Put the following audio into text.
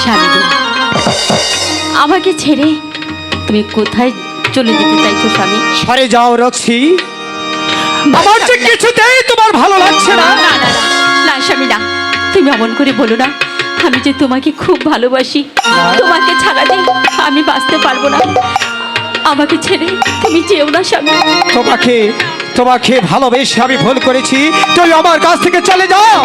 স্বামী আমাকে ছেড়ে তুমি কোথায় চলে যেতে চাইছো স্বামী? সরে যাও রক্সি। আমার যে কিছুতেই তোমার ভালো লাগছে না। না না না, স্বামী না। তুমি এমন করে বলো না আমি যে তোমাকে খুব ভালোবাসি তোমাকে ছাড়া নেই আমি বাঁচতে পারব না। আমাকে ছেড়ে তুমি যেও না স্বামী। তোমাকে তোমাকে ভালোবেসে আমি ভুল করেছি। তুই আমার কাছ থেকে চলে যাও।